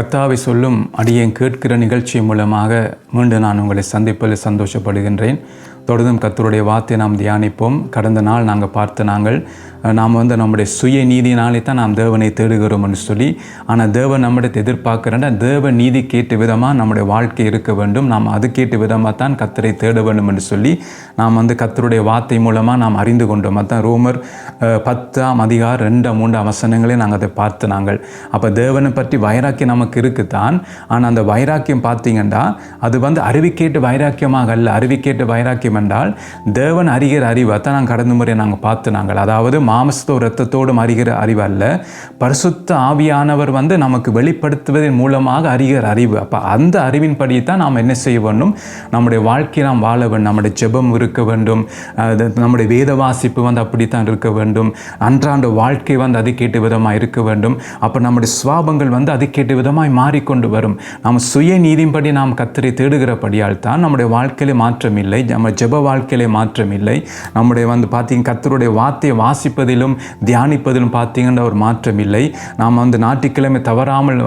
கத்தாவை சொல்லும் அடியேன் கேட்கிற நிகழ்ச்சி மூலமாக மீண்டும் நான் உங்களை சந்திப்பதில் சந்தோஷப்படுகின்றேன். தொடர்ந்தும் கத்தருடைய வார்த்தை நாம் தியானிப்போம். கடந்த நாள் நாங்கள் பார்த்து நாங்கள் நாம் வந்து நம்முடைய சுய நீதினாலே தான் நாம் தேவனை தேடுகிறோம் என்று சொல்லி ஆனால் தேவன் நம்மிடத்தை எதிர்பார்க்கிறேன்னா தேவ நீதி கேட்ட விதமாக நம்முடைய வாழ்க்கை இருக்க வேண்டும். நாம் அது கேட்ட விதமாக தான் கத்தரை தேட வேண்டும் என்று சொல்லி நாம் வந்து கத்தருடைய வார்த்தை மூலமாக நாம் அறிந்து கொண்டோம். அதான் ரோமர் பத்தாம் அதிகார் ரெண்டாம் மூன்றாம் வசனங்களே நாங்கள் அதை பார்த்து நாங்கள். அப்போ தேவனை பற்றி வைராக்கியம் நமக்கு இருக்குதான். ஆனால் அந்த வைராக்கியம் பார்த்தீங்கன்னா அது வந்து அறிவிக்கேட்டு வைராக்கியமாக அல்ல. அறிவிக்கேட்டு வைராக்கியம் என்றால் தேவன் அறிகிற அறிவு அதான் நாங்கள் கடந்த முறை நாங்கள் பார்த்து நாங்கள். அதாவது மாமசத்தோ இரத்தத்தோடும் அறிகிற அறிவு அல்ல. பரிசுத்த ஆவியானவர் வந்து நமக்கு வெளிப்படுத்துவதன் மூலமாக அறிகிற அறிவு. அப்போ அந்த அறிவின்படி தான் நாம் என்ன செய்ய வேண்டும்? நம்முடைய வாழ்க்கையை நாம் வாழ வேண்டும். நம்முடைய ஜெபம் இருக்க வேண்டும். நம்முடைய வேத வாசிப்பு வந்து அப்படித்தான் இருக்க வேண்டும். அன்றாண்ட வாழ்க்கை வந்து அதுக்கேட்டு விதமாக இருக்க வேண்டும். அப்போ நம்முடைய சுவாபங்கள் வந்து அதுக்கேட்டு விதமாய் மாறிக்கொண்டு வரும். நம்ம சுய நீதியின்படி நாம் கத்தரை தேடுகிறபடியால் தான் நம்முடைய வாழ்க்கையிலே மாற்றம் இல்லை. நம்ம ஜெப வாழ்க்கையிலே மாற்றம் இல்லை. நம்முடைய வந்து பார்த்திங்க கத்தருடைய வார்த்தையை வாசிப்பதிலும் தியானிப்பதிலும் பார்த்தீங்கன்னா ஒரு மாற்றம் இல்லை. நாம் வந்து ஞாயிற்றுக்கிழமை தவறாமல்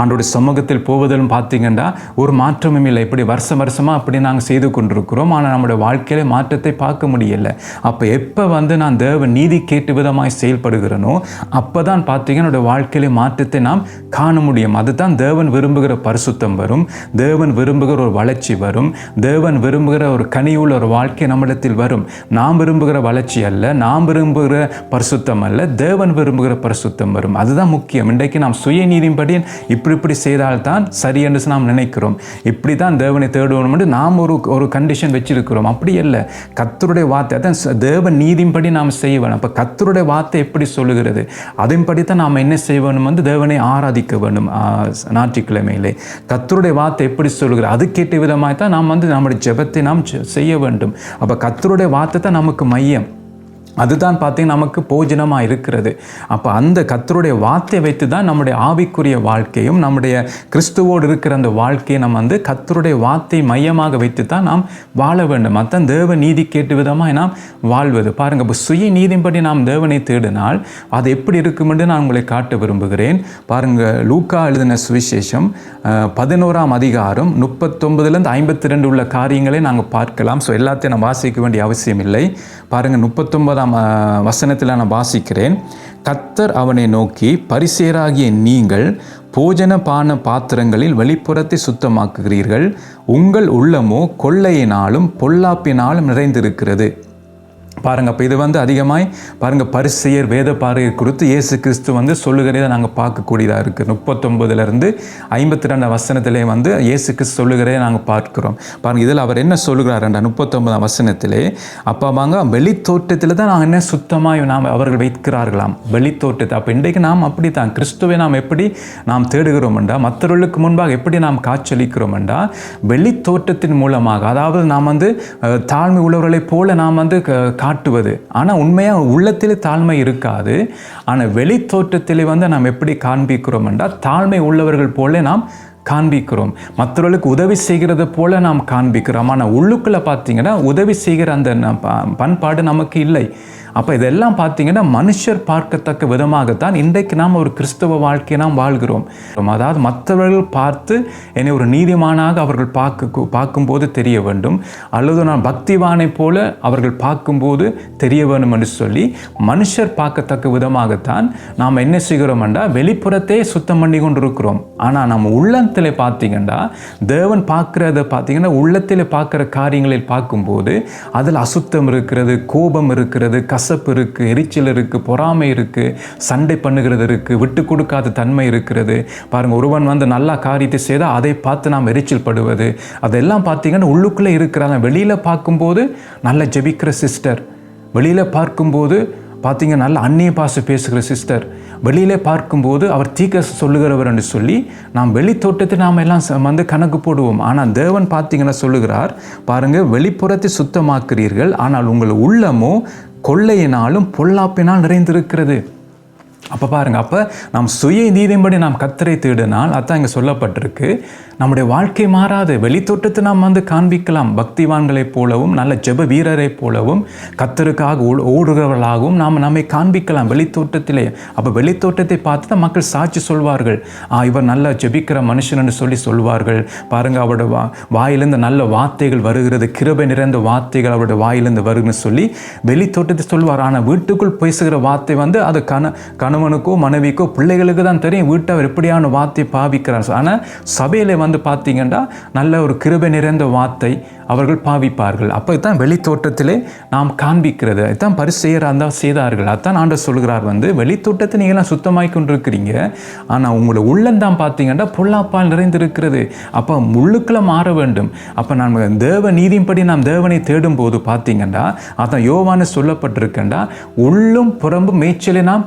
ஆண்டோடைய சமூகத்தில் போவதிலும் பார்த்தீங்கன்னா ஒரு மாற்றமும் இல்லை. இப்படி வருஷம் வருஷமாக அப்படி நாங்கள் செய்து கொண்டிருக்கிறோம். ஆனால் நம்முடைய வாழ்க்கையிலே மாற்றத்தை பார்க்க முடியல. அப்போ எப்போ வந்து நான் தேவ நீதி கேட்டு விதமாய் செயல்படுகிறேனோ அப்போ தான் பார்த்தீங்கன்னா வாழ்க்கையிலே மாற்றத்தை நாம் காண முடியும். அதுதான் தேவன் விரும்புகிற பரிசுத்தம் வரும். தேவன் விரும்புகிற ஒரு வளர்ச்சி வரும். தேவன் விரும்புகிற ஒரு கனி உள்ள ஒரு வாழ்க்கை நம்மிடத்தில் வரும். நாம் விரும்புகிற வளர்ச்சி அல்ல நாம் விரும்புகிற பரிசுத்தம் அல்ல தேவன் விரும்புகிற பரிசுத்தம் வரும். அதுதான் முக்கியம். இன்றைக்கு நாம் சுயநீதியின்படி இப்படி இப்படி செய்தால்தான் சரி என்று நாம் நினைக்கிறோம். இப்படி தான் தேவனை தேடுவோம் என்று நாம் ஒரு ஒரு கண்டிஷன் வச்சிருக்கிறோம். அப்படி இல்லை கத்தருடைய வார்த்தை அதான் தேவ நீதியின்படி நாம் செய்ய வேணும் அப்போ கத்தருடைய வார்த்தை எப்படி சொல்லுகிறது? அதன்படி தான் நாம் என்ன செய்ய வேணும் வந்து தேவனை ஆராதிக்க வேணும் ஞாயிற்றுக்கிழமையிலே. கத்தருடைய வார்த்தை எப்படி சொல்லுகிறது? அதுக்கேற்ற விதமாக தான் நாம் வந்து நம்முடைய ஜெபத்தை நாம் செய்ய செய்ய வேண்டும். அப்போ கத்தருடைய வார்த்தை தான் நமக்கு மையம். அதுதான் பார்த்தீங்கன்னா நமக்கு போஜனமாக இருக்கிறது. அப்போ அந்த கத்தருடைய வார்த்தையை வைத்து தான் நம்முடைய ஆவிக்குரிய வாழ்க்கையும் நம்முடைய கிறிஸ்துவோடு இருக்கிற அந்த வாழ்க்கையை நம்ம வந்து கத்தருடைய வார்த்தை மையமாக வைத்து தான் நாம் வாழ வேண்டும். மற்ற தேவ நீதி கேட்டு விதமாக நாம் வாழ்வது. பாருங்கள் இப்போ சுய நீதியின்படி நாம் தேவனை தேடினால் அது எப்படி இருக்கும் என்று நான் உங்களை காட்ட விரும்புகிறேன். பாருங்கள் லூக்கா எழுதின சுவிசேஷம் பதினோராம் அதிகாரம் முப்பத்தொன்பதுலேருந்து ஐம்பத்தி ரெண்டு உள்ள காரியங்களை நாங்கள் பார்க்கலாம். ஸோ எல்லாத்தையும் நான் வாசிக்க வேண்டிய அவசியம் இல்லை பாருங்கள் முப்பத்தொன்பதாம் வசனத்தில் நான் வாசிக்கிறேன். கத்தர் அவனை நோக்கி பரிசேராகிய நீங்கள் போஜன பான பாத்திரங்களில் வெளிப்புறத்தை சுத்தமாக்குகிறீர்கள். உங்கள் உள்ளமோ கொள்ளையினாலும் பொல்லாப்பினாலும் நிறைந்திருக்கிறது. பாருங்கள் அப்போ இது வந்து அதிகமாய் பாருங்கள் பரிசெயர் வேத பாறையர் குறித்து இயேசு கிறிஸ்து வந்து சொல்லுகிறதை நாங்கள் பார்க்கக்கூடியதாக இருக்குது முப்பத்தொம்பதுலேருந்து ஐம்பத்தி ரெண்டாம் வசனத்திலே வந்து இயேசு கிறிஸ்து சொல்லுகிறதை நாங்கள் பார்க்குறோம். பாருங்கள் இதில் அவர் என்ன சொல்லுகிறாருண்டா? முப்பத்தொம்பதாம் வசனத்திலே அப்போ வாங்க வெளித்தோட்டத்தில் தான் நாங்கள் என்ன சுத்தமாக நாம் அவர்கள் வைக்கிறார்களாம். வெளித்தோட்டத்தை அப்போ இன்றைக்கு நாம் அப்படி தான் கிறிஸ்துவை நாம் எப்படி நாம் தேடுகிறோம்டா மற்றவர்களுக்கு முன்பாக எப்படி நாம் காட்சியளிக்கிறோம்டா வெளித்தோட்டத்தின் மூலமாக அதாவது நாம் வந்து தாழ்மை உள்ளவர்களைப் போல நாம் வந்து க- காட்டுவது. ஆனால் உண்மையாக உள்ளத்தில் தாழ்மை இருக்காது. ஆனால் வெளித்தோற்றத்திலே வந்து நாம் எப்படி காண்பிக்கிறோம் என்றால் தாழ்மை உள்ளவர்கள் போல நாம் காண்பிக்கிறோம். மற்றவர்களுக்கு உதவி செய்கிறது போல நாம் காண்பிக்கிறோம். ஆனால் உள்ளுக்குள்ளே பார்த்தீங்கன்னா உதவி செய்கிற அந்த பண்பாடு நமக்கு இல்லை. அப்போ இதெல்லாம் பார்த்தீங்கன்னா மனுஷர் பார்க்கத்தக்க விதமாகத்தான் இன்றைக்கு நாம் ஒரு கிறிஸ்தவ வாழ்க்கையை நாம் வாழ்கிறோம். அதாவது மற்றவர்கள் பார்த்து என்னை ஒரு நீதிமானாக அவர்கள் பார்க்க பார்க்கும்போது தெரிய வேண்டும். அல்லது நான் பக்திவானை போல அவர்கள் பார்க்கும்போது தெரிய வேண்டும் என்று சொல்லி மனுஷர் பார்க்கத்தக்க விதமாகத்தான் நாம் என்ன செய்கிறோம் என்றால் வெளிப்புறத்தையே சுத்தம் பண்ணி கொண்டு இருக்கிறோம் ஆனால் நம்ம உள்ளத்தில் பார்த்தீங்கன்னா தேவன் பார்க்குறத பார்த்தீங்கன்னா உள்ளத்தில் பார்க்குற காரியங்களில் பார்க்கும்போது அதில் அசுத்தம் இருக்கிறது கோபம் இருக்கிறது கசப்பு இருக்குது எரிச்சல் இருக்குது பொறாமை இருக்குது சண்டை பண்ணுகிறது இருக்குது விட்டு கொடுக்காத தன்மை இருக்கிறது. பாருங்கள் ஒருவன் வந்து நல்லா காரியத்தை செய்தால் அதை பார்த்து நாம் எரிச்சல் படுவது. அதெல்லாம் பார்த்தீங்கன்னா உள்ளுக்குள்ளே இருக்கிறாங்க. வெளியில் பார்க்கும்போது நல்ல ஜெபிக்கிற சிஸ்டர். வெளியில் பார்க்கும்போது பார்த்தீங்க நல்ல அந்நிய பாச பேசுகிற சிஸ்டர். வெளியிலே பார்க்கும்போது அவர் தீக்க சொல்லுகிறவர் என்று சொல்லி நாம் வெளித்தோட்டத்தை நாம் எல்லாம் ச- வந்து கணக்கு போடுவோம். ஆனால் தேவன் பார்த்தீங்கன்னா சொல்லுகிறார் பாருங்கள் வெளிப்புறத்தை சுத்தமாக்குறீர்கள் ஆனால் உங்கள் உள்ளமோ கொள்ளையினாலும் பொல்லாப்பினால் நிறைந்திருக்கிறது. அப்போ பாருங்கள் அப்போ நாம் சுய நீதியின்படி நாம் கத்தரை தேடினால் அதான் இங்கே சொல்லப்பட்டிருக்கு நம்முடைய வாழ்க்கை மாறாது வெளித்தோட்டத்தை நாம் வந்து காண்பிக்கலாம் பக்திவான்களைப் போலவும் நல்ல ஜெப வீரரைப் போலவும் கத்தருக்காக ஓடுகிறவர்களாகவும் நாம் நம்மை காண்பிக்கலாம் வெளித்தோட்டத்திலே அப்போ வெளித்தோட்டத்தை பார்த்து தான் மக்கள் சாட்சி சொல்வார்கள். ஆ இவர் நல்லா ஜெபிக்கிற மனுஷன் சொல்லி சொல்வார்கள். பாருங்கள் அவரோட வா வாயிலிருந்து நல்ல வார்த்தைகள் வருகிறது கிருபை நிறைந்த வார்த்தைகள் அவருடைய வாயிலிருந்து வருகுன்னு சொல்லி வெளித்தோட்டத்தை சொல்வார். ஆனால் வீட்டுக்குள் பேசுகிற வார்த்தை வந்து அது கனவு கணவனுக்கோ மனைவிக்கோ பிள்ளைகளுக்கு தான் தெரியும் வீட்டை அவர் எப்படியான வார்த்தை பாவிக்கிறார். ஆனால் சபையில் வந்து பார்த்தீங்கன்னா நல்ல ஒரு கிருபை நிறைந்த வார்த்தை அவர்கள் பாவிப்பார்கள். அப்போ தான் வெளித்தோட்டத்திலே நாம் காண்பிக்கிறது. தான் பரிசெயர் இருந்தால் செய்தார்கள். அதான் ஆண்டு சொல்கிறார் வந்து வெளித்தோட்டத்தை நீங்களாம் சுத்தமாய் கொண்டிருக்கிறீங்க. ஆனால் உங்களோட உள்ளந்தான் பார்த்தீங்கன்னா பொல்லாப்பால் நிறைந்திருக்கிறது. அப்போ உள்ளுக்குள்ள மாற வேண்டும். அப்போ நாம் தேவ நீதியின்படி நாம் தேவனை தேடும் போது பார்த்தீங்கன்னா அதான் யோவான சொல்லப்பட்டிருக்கேன்டா உள்ளும் புறம்பும் மேய்ச்சலை நாம்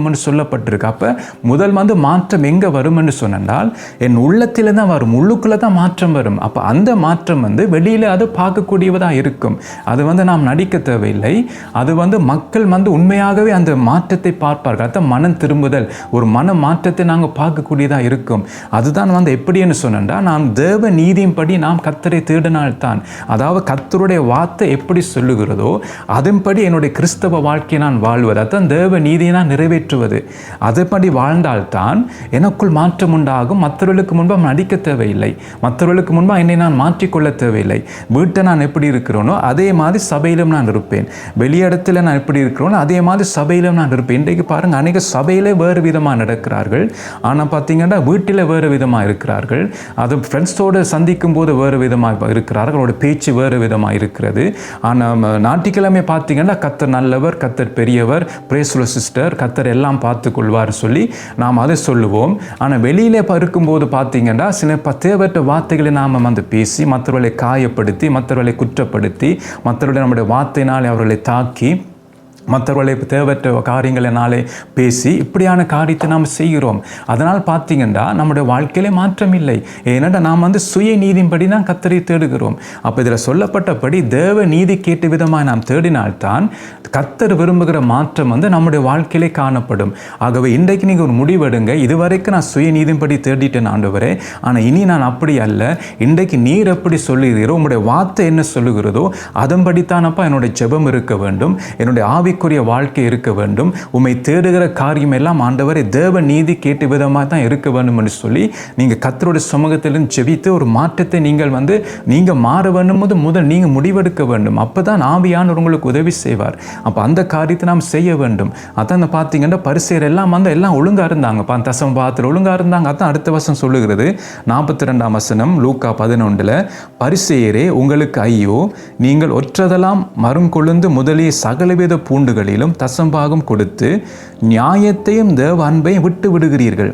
கண்டடைவோம்னு சொல்லப்பட்டிருக்கு. அப்போ முதல் வந்து மாற்றம் எங்கே வரும்னு சொன்னால் என் உள்ளத்தில் தான் வரும் உள்ளுக்குள்ளே தான் மாற்றம் வரும். அப்போ அந்த மாற்றம் வந்து வெளியில் அது பார்க்கக்கூடியவதாக இருக்கும். அது வந்து நாம் நடிக்க தேவையில்லை. அது வந்து மக்கள் வந்து உண்மையாகவே அந்த மாற்றத்தை பார்ப்பார்கள். அதான் மனம் திரும்புதல். ஒரு மன மாற்றத்தை நாங்கள் பார்க்கக்கூடியதாக இருக்கும். அதுதான் வந்து எப்படின்னு சொன்னால் நாம் தேவ நீதியின்படி நாம் கத்தரை தேடினால்தான். அதாவது கத்தருடைய வார்த்தை எப்படி சொல்லுகிறதோ அதன்படி என்னுடைய கிறிஸ்தவ வாழ்க்கையை நான் வாழ்வது. அதான் தேவ நீதியை நான் நிறைவேற்றுவது. அதுபடி வாழ்ந்தால்தான் எனக்குள் மாற்றம் உண்டாகும் மற்றவர்களுக்கு முன்பாக நடிக்க தேவையில்லை. மற்றவர்களுக்கு முன்பாக என்னை நான் மாற்றிக்கொள்ள தேவையில்லை. வீட்டை நான் எப்படி இருக்கிறேனோ அதே மாதிரி சபையிலும் நான் இருப்பேன். வெளியிடத்தில் நான் எப்படி இருக்கிறேனோ அதே மாதிரி சபையிலும் நான் இருப்பேன். இன்றைக்கு பாருங்கள் அநேக சபையிலே வேறு விதமாக நடக்கிறார்கள். ஆனால் பார்த்தீங்கன்னா வீட்டில் வேறு விதமாக இருக்கிறார்கள். அது ஃப்ரெண்ட்ஸோடு சந்திக்கும் போது வேறு விதமாக இருக்கிறார்கள். அவரோட பேச்சு வேறு விதமாக இருக்கிறது. ஆனால் ஞாயிற்றுக்கிழமை பார்த்தீங்கன்னா கத்தர் நல்லவர் கத்தர் பெரியவர் பிரேசுல சிஸ்டர் கத்தர் எல்லாம் பார்த்து கொள்வார் சொல்லி நாம் அதை சொல்லுவோம். ஆனால் வெளியிலே இருக்கும்போது பார்த்தீங்கன்னா சில ப- தேவையற்ற வார்த்தைகளை நாம் வந்து பேசி மற்றவர்களை காயப்படுத்தி மற்றவர்களை குற்றப்படுத்தி மற்றவர்களை நம்முடைய வார்த்தையினால் அவர்களை தாக்கி மற்றவர்களை தேவையற்ற காரியங்களினாலே பேசி இப்படியான காரியத்தை நாம் செய்கிறோம். அதனால் பார்த்தீங்கன்னா நம்முடைய வாழ்க்கையிலே மாற்றம் இல்லை. ஏனென்றால் நாம் வந்து சுய நீதியின்படி தான் கத்தரை தேடுகிறோம். அப்போ இதில் சொல்லப்பட்டபடி தேவ நீதி கேட்ட விதமாக நாம் தேடினால்தான் கத்தர் விரும்புகிற மாற்றம் வந்து நம்முடைய வாழ்க்கையிலே காணப்படும். ஆகவே இன்றைக்கு நீங்கள் ஒரு முடிவெடுங்க. இதுவரைக்கும் நான் சுய நீதியின்படி தேடிட்டேன் ஆண்டவரே. ஆனால் இனி நான் அப்படி அல்ல. இன்றைக்கு நீர் எப்படி சொல்லுகிறீரோ உங்களுடைய வார்த்தை என்ன சொல்லுகிறதோ அதன்படித்தானப்பா என்னுடைய ஜெபம் இருக்க வேண்டும். என்னுடைய ஆவிக்குரிய வாழ்க்கை இருக்க வேண்டும். உண்மை தேடுகிற காரியம் எல்லாம் ஆண்டவரை தேவ நீதி கேட்டு விதமாக தான் இருக்க வேண்டும் என்று சொல்லி நீங்கள் கத்தருடைய சமூகத்திலும் ஜெபித்து ஒரு மாற்றத்தை நீங்கள் வந்து நீங்கள் மாற வேண்டும் போது முதல் நீங்கள் முடிவெடுக்க வேண்டும். அப்போ தான் ஆவியானவர் உங்களுக்கு உதவி செய்வார். அப்போ அந்த காரியத்தை நாம் செய்ய வேண்டும். அதான் பார்த்தீங்கன்னா பரிசெயர் எல்லாம் வந்து எல்லாம் ஒழுங்காக இருந்தாங்க. பா தசம் பாத்திரம் ஒழுங்காக இருந்தாங்க. அதான் அடுத்த வருஷம் சொல்லுகிறது. நாற்பத்தி ரெண்டாம் வசனம் லூக்கா பதினொன்றில் பரிசெயரே உங்களுக்கு ஐயோ நீங்கள் ஒற்றதெல்லாம் மருங்கொழுந்து முதலிய சகலவித பூண்டுகளிலும் தசம்பாகம் கொடுத்து நியாயத்தையும் தேவ அன்பையும் விட்டு விடுகிறீர்கள்.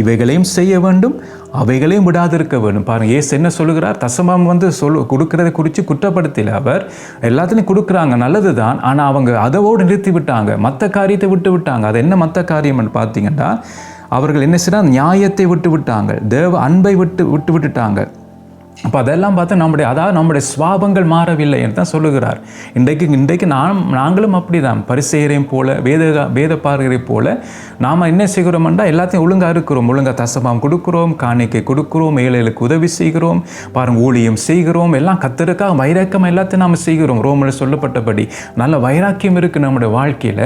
இவைகளையும் செய்ய வேண்டும் அவைகளையும் விடாதிருக்க வேண்டும். பாருங்க ஏசு என்ன சொல்லுகிறார்? தசமம் வந்து சொல் கொடுக்கறதை குறித்து குற்றப்படுத்தல அவர். எல்லாத்துலையும் கொடுக்குறாங்க நல்லது தான் ஆனால் அவங்க அதோடு நிறுத்தி விட்டாங்க. மற்ற காரியத்தை விட்டு விட்டாங்க. அது என்ன மற்ற காரியம்னு பார்த்தீங்கன்னா அவர்கள் என்ன செய்யறாங்க நியாயத்தை விட்டு விட்டாங்க. தேவ அன்பை விட்டு விட்டு விட்டுட்டாங்க. அப்போ அதெல்லாம் பார்த்தா நம்முடைய அதாவது நம்முடைய சுவாபங்கள் மாறவில்லை என்று தான் சொல்லுகிறார். இன்றைக்கு இன்றைக்கு நாம் நாங்களும் அப்படிதான். பரிசெயரையும் போல வேத வேத பார்கரை போல நாம் என்ன செய்கிறோம்னா எல்லாத்தையும் ஒழுங்காக இருக்கிறோம் ஒழுங்காக தசமாம் கொடுக்குறோம் காணிக்கை கொடுக்குறோம் ஏழைகளுக்கு உதவி செய்கிறோம் பாருங்க ஊழியம் செய்கிறோம் எல்லாம் கத்தருக்காக வைராக்கியம் எல்லாத்தையும் நாம் செய்கிறோம். ரோமில் சொல்லப்பட்டபடி நல்ல வைராக்கியம் இருக்குது நம்முடைய வாழ்க்கையில்.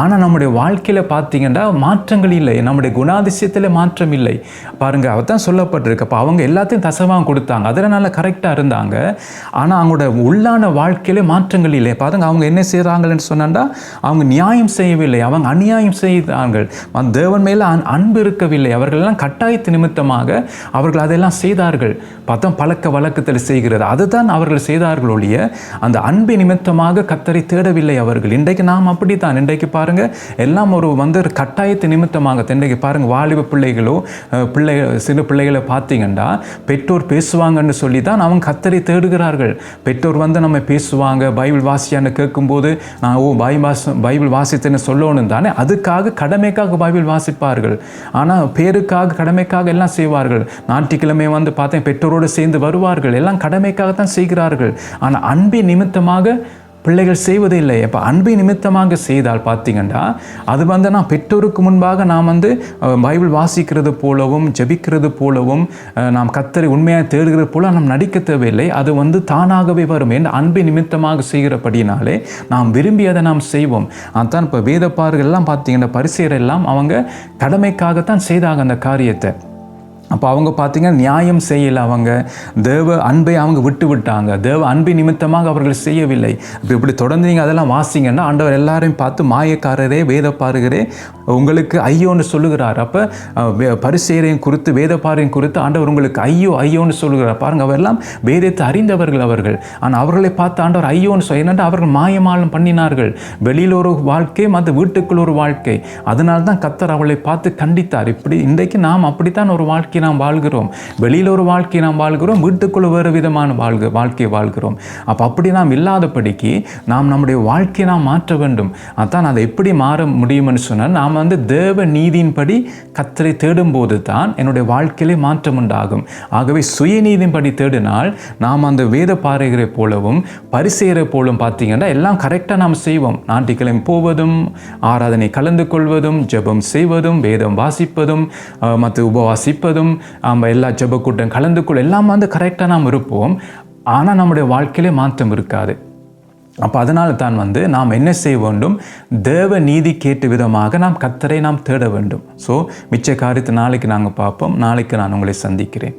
ஆனால் நம்முடைய வாழ்க்கையில் பார்த்தீங்கன்னா மாற்றங்கள் இல்லை. நம்முடைய குணாதிசயத்தில் மாற்றம் இல்லை. பாருங்கள் அவர் தான் சொல்லப்பட்டிருக்கு. அப்போ அவங்க எல்லாத்தையும் தசமாக கொடுத்தாங்க. அதில் நல்லா கரெக்டாக இருந்தாங்க. ஆனால் அவங்களோட உள்ளான வாழ்க்கையிலே மாற்றங்கள் இல்லை. பாருங்க அவங்க என்ன செய்கிறாங்கன்னு சொன்னாண்டா அவங்க நியாயம் செய்யவில்லை. அவங்க அநியாயம் செய்தார்கள். தேவன் மேலே அன் அன்பு இருக்கவில்லை. அவர்கள் எல்லாம் கட்டாயத்து நிமித்தமாக அவர்கள் அதெல்லாம் செய்தார்கள். பார்த்தா பழக்க வழக்கத்தில் செய்கிறது. அதுதான் அவர்கள் செய்தார்கள் ஒழிய அந்த அன்பு நிமித்தமாக கத்தரை தேடவில்லை அவர்கள். இன்றைக்கு நாம் அப்படித்தான். இன்றைக்கு பாருங்கள் எல்லாம் ஒரு வந்து ஒரு கட்டாயத்து நிமித்தமாக இன்றைக்கு பாருங்கள் வாலிப பிள்ளைகளோ பிள்ளை சிறு பிள்ளைகளை பார்த்தீங்கன்னா பெற்றோர் பேசுவாங்க என்று சொல்லி தான் அவங்க கத்தரை தேடுகிறார்கள். பெற்றோர் வந்து நம்ம பேசுவாங்க பைபிள் வாசியான்னு கேட்கும்போது நான் ஓ பைபிள் வாச பைபிள் வாசித்தேன்னு சொல்லணும் தானே? அதுக்காக கடமைக்காக பைபிள் வாசிப்பார்கள். ஆனால் பேருக்காக கடமைக்காக எல்லாம் செய்வார்கள். ஞாயிற்றுக்கிழமை வந்து பார்த்தேன் பெற்றோரோடு சேர்ந்து வருவார்கள். எல்லாம் கடமைக்காக தான் செய்கிறார்கள். ஆனால் அன்பின் நிமித்தமாக பிள்ளைகள் செய்வதே இல்லை. அப்போ அன்பை நிமித்தமாக செய்தால் பார்த்தீங்கன்னா அது வந்து நான் பெற்றோருக்கு முன்பாக நாம் வந்து பைபிள் வாசிக்கிறது போலவும் ஜெபிக்கிறது போலவும் நாம் கத்தரை உண்மையாக தேடுகிறது போல நாம் நடிக்க தேவையில்லை. அது வந்து தானாகவே வரும். என்று அன்பை நிமித்தமாக செய்கிறபடினாலே நாம் விரும்பி அதை நாம் செய்வோம். அதான் இப்போ வேதப்பாறுகள்லாம் பார்த்திங்கன்னா பார்த்தீங்கன்னா எல்லாம் அவங்க கடமைக்காகத்தான் செய்தாங்க அந்த காரியத்தை. அப்போ அவங்க பார்த்தீங்கன்னா நியாயம் செய்யலை அவங்க. தேவ அன்பை அவங்க விட்டு விட்டாங்க. தேவ அன்பை நிமித்தமாக அவர்கள் செய்யவில்லை. இப்போ இப்படி தொடர்ந்து நீங்கள் அதெல்லாம் வாசிங்கன்னா ஆண்டவர் எல்லாரையும் பார்த்து மாயக்காரரே வேதப்பாருகிறே உங்களுக்கு ஐயோன்னு சொல்லுகிறார். அப்போ பரிசேரையும் குறித்து வேதப்பாரையும் குறித்து ஆண்டவர் உங்களுக்கு ஐயோ ஐயோன்னு சொல்லுகிறார். பாருங்கள் அவரெல்லாம் வேதத்தை அறிந்தவர்கள் அவர்கள். ஆனால் அவர்களை பார்த்து ஆண்டவர் ஐயோன்னு சொல்ல என்னென்னா அவர்கள் மாயமாலம் பண்ணினார்கள். வெளியில் ஒரு வாழ்க்கை மற்ற வீட்டுக்குள் ஒரு வாழ்க்கை. அதனால தான் கத்தர் அவளை பார்த்து கண்டித்தார். இப்படி இன்றைக்கு நாம் அப்படித்தான் ஒரு வாழ்க்கை நாம் வாழ்கிறோம். வெளியில் ஒரு வாழ்க்கை நாம் வாழ்கிறோம். வீட்டுக்குள்ள வேறு விதமான வாழ்க வாழ்க்கையை வாழ்கிறோம். அப்போ அப்படி நாம் இல்லாதபடிக்கு நாம் நம்முடைய வாழ்க்கையை நாம் மாற்ற வேண்டும். அதான் அதை எப்படி மாற முடியும்னு சொன்னால் நாம் வந்து தேவ நீதியின்படி கத்தரை தேடும்போது தான் என்னுடைய வாழ்க்கையிலே மாற்றம் உண்டாகும். ஆகவே சுயநீதியின்படி தேடினால் நாம் அந்த வேத பாறைகளை போலவும் பரிசெய்கிற போலும் பார்த்தீங்கன்னா எல்லாம் கரெக்டாக நாம் செய்வோம். நாட்டிக்கிழமை போவதும் ஆராதனை கலந்து கொள்வதும் ஜெபம் செய்வதும் வேதம் வாசிப்பதும் மற்ற உபவாசிப்பதும் நம்ம எல்லா ஜப கூட்டம் கலந்து கொள்ள எல்லாம் வந்து கரெக்டாக நாம் இருப்போம். ஆனால் நம்முடைய வாழ்க்கையிலே மாற்றம் இருக்காது. அப்போ அதனால தான் வந்து நாம் என்ன செய்ய வேண்டும்? தேவ நீதி கேட்ட விதமாக நாம் கத்தரை நாம் தேட வேண்டும். ஸோ மிச்ச காரியத்தை நாளைக்கு நாங்கள் பார்ப்போம். நாளைக்கு நான் உங்களை சந்திக்கிறேன்.